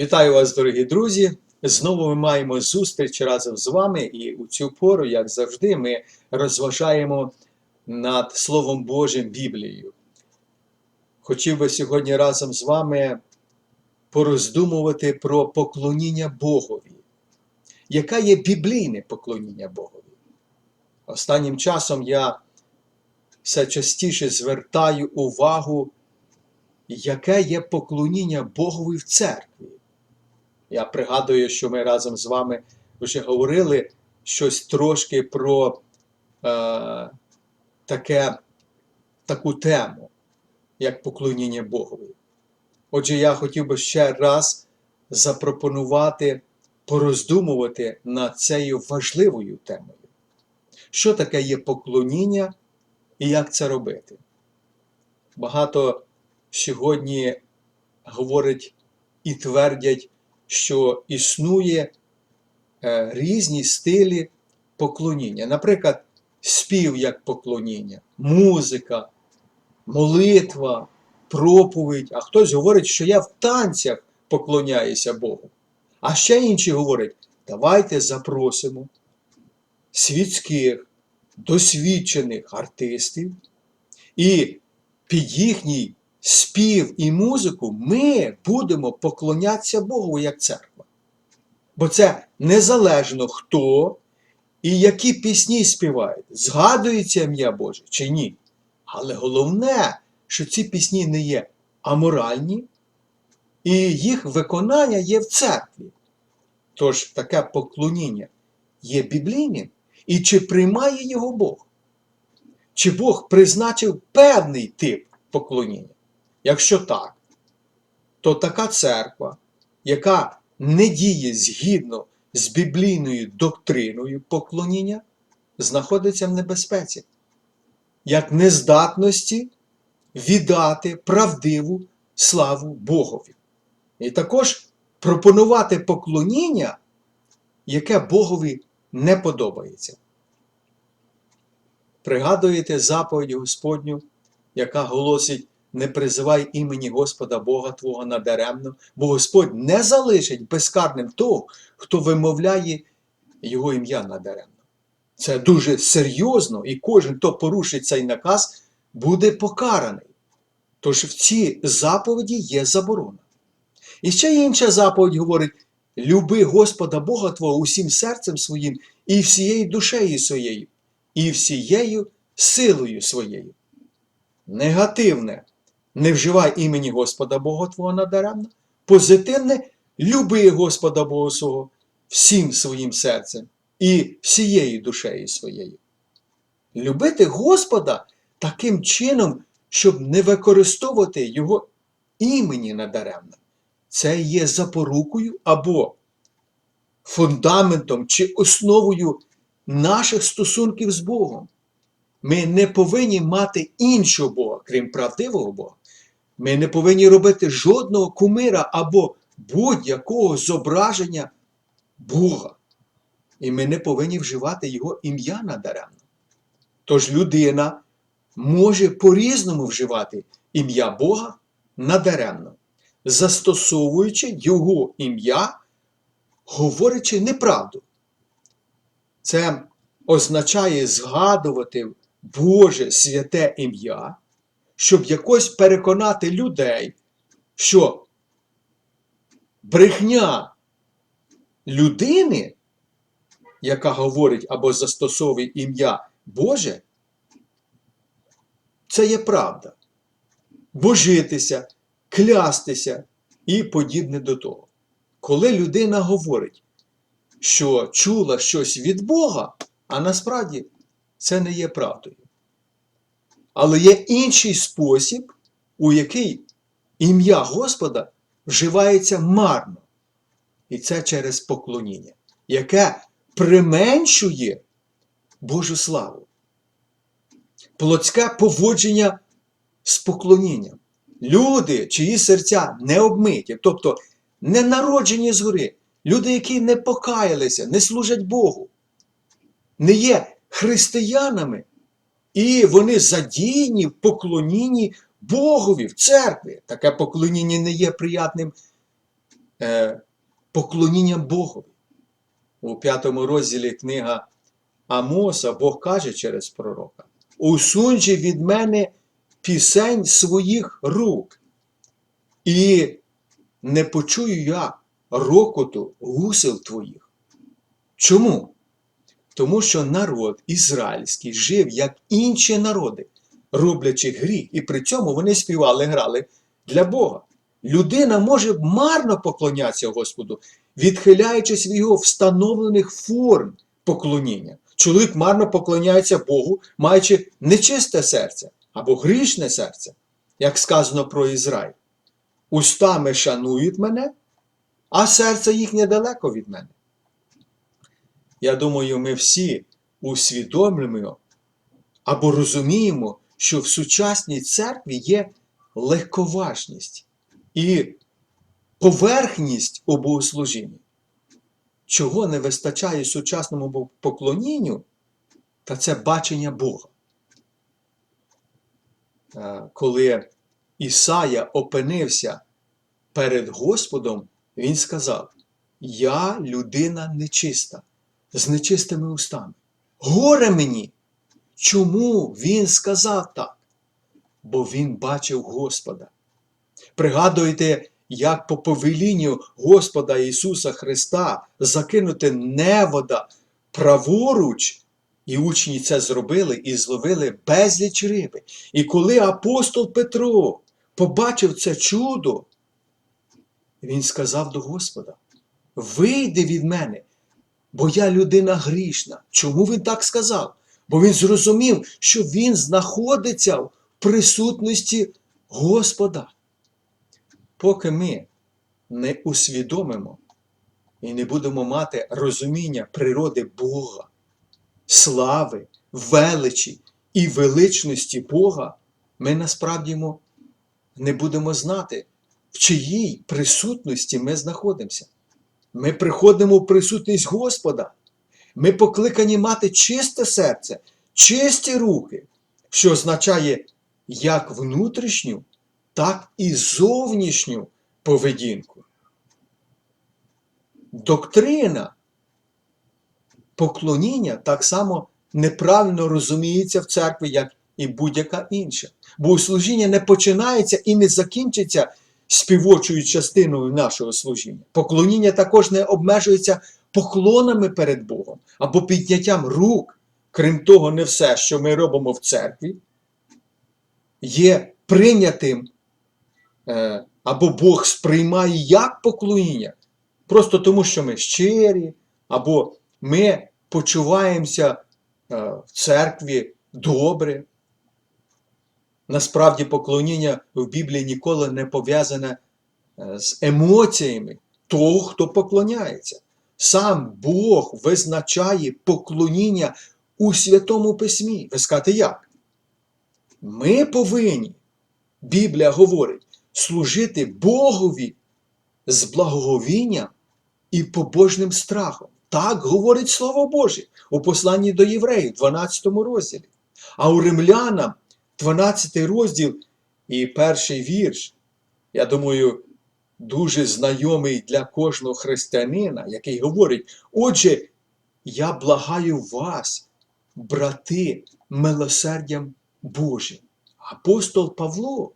Вітаю вас, дорогі друзі! Знову ми маємо зустріч разом з вами, і у цю пору, як завжди, ми розважаємо над Словом Божим Біблією. Хотів би сьогодні разом з вами пороздумувати про поклоніння Богові. Яка є біблійне поклоніння Богові? Останнім часом я все частіше звертаю увагу, яке є поклоніння Богові в церкві. Я пригадую, що ми разом з вами вже говорили щось трошки про е, таке, таку тему, як поклоніння Богові. Отже, я хотів би ще раз запропонувати пороздумувати над цією важливою темою. Що таке є поклоніння і як це робити? Багато сьогодні говорить і твердять, що існує е, різні стилі поклоніння. Наприклад, спів як поклоніння, музика, молитва, проповідь. А хтось говорить, що я в танцях поклоняюся Богу. А ще інші говорять, давайте запросимо світських, досвідчених артистів, і під їхній спів і музику ми будемо поклонятися Богу як церква. Бо це незалежно хто і які пісні співають, згадується ім'я Боже чи ні. Але головне, що ці пісні не є аморальні, і їх виконання є в церкві. Тож таке поклоніння є біблійним, і чи приймає його Бог? Чи Бог призначив певний тип поклоніння? Якщо так, то така церква, яка не діє згідно з біблійною доктриною поклоніння, знаходиться в небезпеці, як нездатності віддати правдиву славу Богові. І також пропонувати поклоніння, яке Богові не подобається. Пригадуєте заповідь Господню, яка голосить не призивай імені Господа Бога Твого надаремно, бо Господь не залишить безкарним того, хто вимовляє Його ім'я надаремно. Це дуже серйозно, і кожен, хто порушить цей наказ, буде покараний. Тож в цій заповіді є заборона. І ще інша заповідь говорить: люби Господа Бога Твого усім серцем своїм і всією душею своєю, і всією силою своєю. Негативне не вживай імені Господа Бога Твого надаремно. Позитивне люби Господа Бога свого всім своїм серцем і всією душею своєю. Любити Господа таким чином, щоб не використовувати Його імені надаремно. Це є запорукою або фундаментом чи основою наших стосунків з Богом. Ми не повинні мати іншого Бога, крім правдивого Бога. Ми не повинні робити жодного кумира або будь-якого зображення Бога. І ми не повинні вживати Його ім'я надаремно. Тож людина може по-різному вживати ім'я Бога надаремно, застосовуючи Його ім'я, говорячи неправду. Це означає згадувати Боже святе ім'я, щоб якось переконати людей, що брехня людини, яка говорить або застосовує ім'я Боже, це є правда. Божитися, клястися і подібне до того. Коли людина говорить, що чула щось від Бога, а насправді це не є правдою. Але є інший спосіб, у який ім'я Господа вживається марно. І це через поклоніння, яке применшує Божу славу. Плотське поводження з поклонінням. Люди, чиї серця не обмиті, тобто не народжені згори, люди, які не покаялися, не служать Богу, не є християнами, і вони задіяні в поклонінні Богові в церкві. Таке поклоніння не є приятним е, поклонінням Богові. У п'ятому розділі книга Амоса Бог каже через пророка: Усунь від мене пісень своїх рук, і не почую я рокоту гусел твоїх. Чому? Тому що народ ізраїльський жив як інші народи, роблячи гріх, і при цьому вони співали, грали для Бога. Людина може марно поклонятися Господу, відхиляючись від його встановлених форм поклоніння. Чоловік марно поклоняється Богу, маючи нечисте серце або грішне серце, як сказано про Ізраїль. Устами шанують мене, а серце їхнє далеко від мене. Я думаю, ми всі усвідомлюємо або розуміємо, що в сучасній церкві є легковажність і поверхність у богослужінні. Чого не вистачає сучасному поклонінню, та це бачення Бога. Е, Коли Ісая опинився перед Господом, він сказав: Я людина нечиста, з нечистими устами. Горе мені! Чому він сказав так? Бо він бачив Господа. Пригадуєте, як по повелінню Господа Ісуса Христа закинути невода праворуч, і учні це зробили і зловили безліч риби. І коли апостол Петро побачив це чудо, він сказав до Господа: Вийди від мене, бо я людина грішна. Чому він так сказав? Бо він зрозумів, що він знаходиться в присутності Господа. Поки ми не усвідомимо і не будемо мати розуміння природи Бога, слави, величі і величності Бога, ми насправді не будемо знати, в чиїй присутності ми знаходимося. Ми приходимо в присутність Господа. Ми покликані мати чисте серце, чисті руки, що означає як внутрішню, так і зовнішню поведінку. Доктрина поклоніння так само неправильно розуміється в церкві, як і будь-яка інша. Богослужіння не починається і не закінчиться співочою частиною нашого служіння. Поклоніння також не обмежується поклонами перед Богом або підняттям рук. Крім того, не все, що ми робимо в церкві, є прийнятим, е, або Бог сприймає як поклоніння, просто тому, що ми щирі, або ми почуваємося е, в церкві добре. Насправді, поклоніння в Біблії ніколи не пов'язане е, з емоціями того, хто поклоняється. Сам Бог визначає поклоніння у Святому Письмі. Ви скажете як? Ми повинні, Біблія говорить, служити Богові з благоговінням і побожним страхом. Так говорить Слово Боже у посланні до євреїв, 12 розділі. А у римлянам 12 розділ і перший вірш, я думаю, дуже знайомий для кожного християнина, який говорить: Отже, я благаю вас, брати, милосердям Божим. Апостол Павло,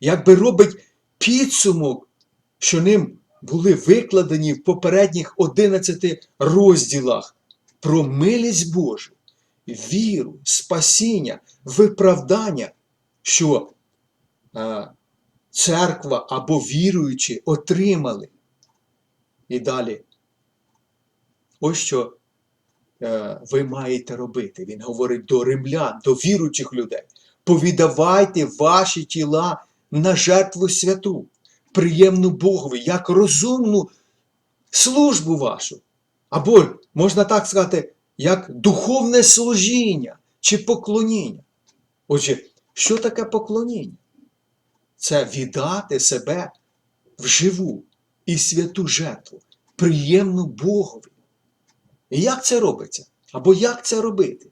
якби робить підсумок, що ним були викладені в попередніх 11 розділах про милість Божу, віру, спасіння, виправдання, що церква або віруючі отримали. І далі. Ось що е, ви маєте робити. Він говорить до римлян, до віруючих людей. Повідавайте ваші тіла на жертву святу, приємну Богові, як розумну службу вашу. Або, можна так сказати, як духовне служіння чи поклоніння. Отже, що таке поклоніння? Це віддати себе в живу і святу жертву, приємну Богові. І як це робиться? Або як це робити?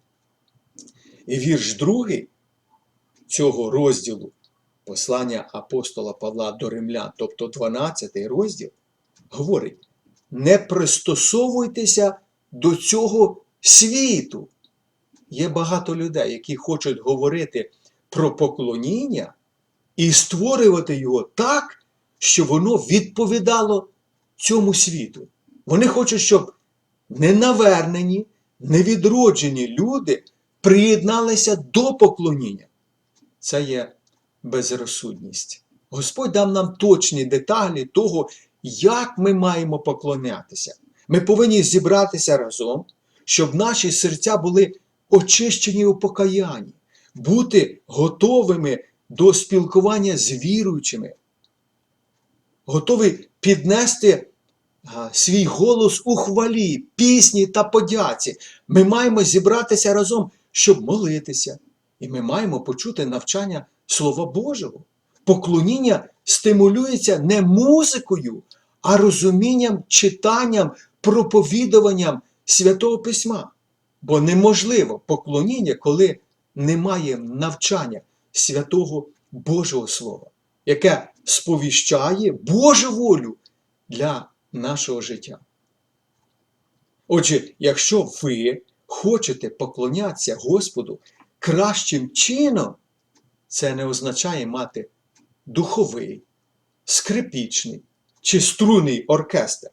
І вірш другий цього розділу послання апостола Павла до римлян, тобто 12 розділ, говорить: не пристосовуйтеся до цього світу. Є багато людей, які хочуть говорити про поклоніння і створювати його так, щоб воно відповідало цьому світу. Вони хочуть, щоб ненавернені, невідроджені люди приєдналися до поклоніння. Це є безрозсудність. Господь дав нам точні деталі того, як ми маємо поклонятися. Ми повинні зібратися разом, щоб наші серця були очищені у покаянні, бути готовими до спілкування з віруючими, готові піднести свій голос у хвалі, пісні та подяці. Ми маємо зібратися разом, щоб молитися, і ми маємо почути навчання Слова Божого. Поклоніння стимулюється не музикою, а розумінням, читанням, проповідуванням Святого Письма. Бо неможливо поклоніння, коли немає навчання святого Божого Слова, яке сповіщає Божу волю для нашого життя. Отже, якщо ви хочете поклонятися Господу кращим чином, це не означає мати духовий, скрипічний чи струнний оркестр.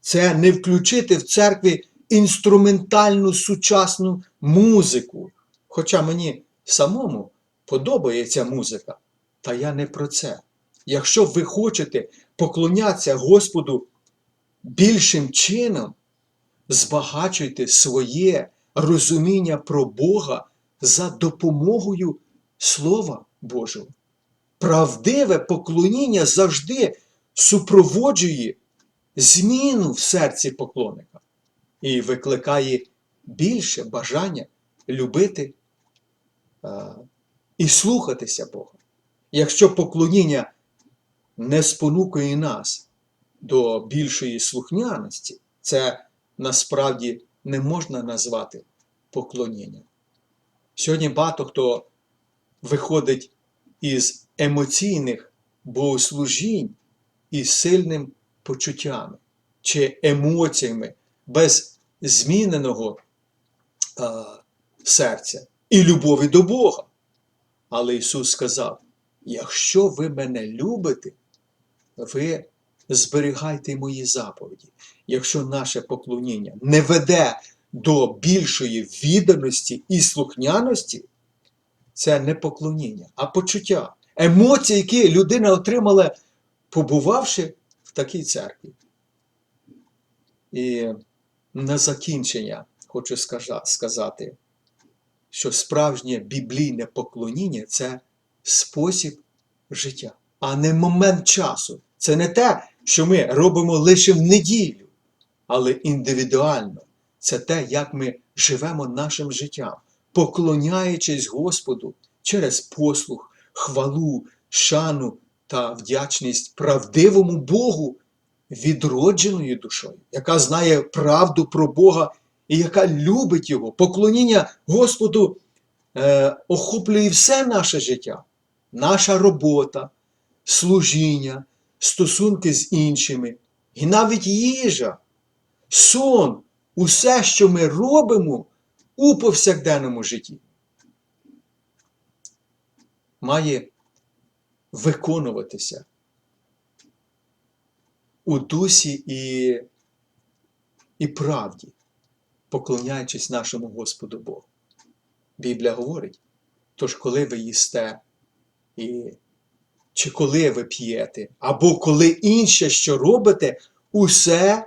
Це не включити в церкві інструментальну сучасну музику. Хоча мені самому подобається музика, та я не про це. Якщо ви хочете поклонятися Господу більшим чином, збагачуйте своє розуміння про Бога за допомогою Слова Божого. Правдиве поклоніння завжди супроводжує зміну в серці поклонника і викликає більше бажання любити а, і слухатися Бога. Якщо поклоніння не спонукує нас до більшої слухняності, це насправді не можна назвати поклонінням. Сьогодні багато хто виходить із емоційних богослужінь із сильним почуттями чи емоціями без зміненого а, серця і любові до Бога. Але Ісус сказав: якщо ви мене любите, ви зберігайте мої заповіді. Якщо наше поклоніння не веде до більшої відданості і слухняності, це не поклоніння, а почуття, емоції, які людина отримала, побувавши в такій церкві. І на закінчення хочу сказати, що справжнє біблійне поклоніння це спосіб життя, а не момент часу. Це не те, що ми робимо лише в неділю, але індивідуально. Це те, як ми живемо нашим життям, поклоняючись Господу через послух, хвалу, шану та вдячність правдивому Богу, відродженою душою, яка знає правду про Бога і яка любить Його. Поклоніння Господу е, охоплює все наше життя, наша робота, служіння, стосунки з іншими, і навіть їжа, сон, усе, що ми робимо у повсякденному житті. Має виконуватися у дусі і, і правді, поклоняючись нашому Господу Богу. Біблія говорить, тож коли ви їсте, і, чи коли ви п'єте, або коли інше, що робите, усе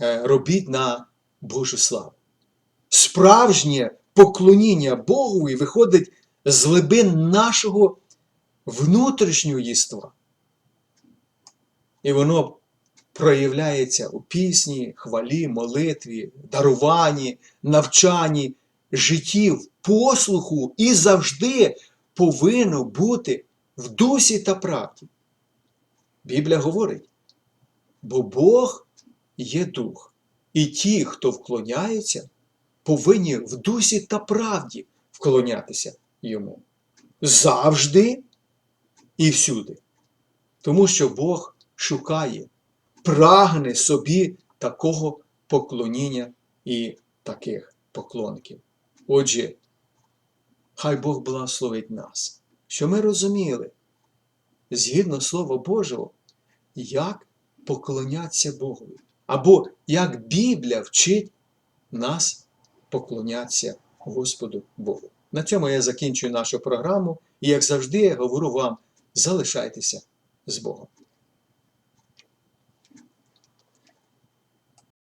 е, робіть на Божу славу. Справжнє поклоніння Богові виходить з глибин нашого внутрішнього єства. І воно проявляється у пісні, хвалі, молитві, даруванні, навчанні, житті, в послуху і завжди повинно бути в дусі та правді. Біблія говорить, бо Бог є дух, і ті, хто вклоняється, повинні в дусі та правді вклонятися йому. Завжди і всюди. Тому що Бог шукає прагне собі такого поклоніння і таких поклонків. Отже, хай Бог благословить нас, що ми розуміли, згідно Слова Божого, як поклонятися Богові, або як Біблія вчить нас поклонятися Господу Богу. На цьому я закінчую нашу програму і, як завжди, я говорю вам: залишайтеся з Богом.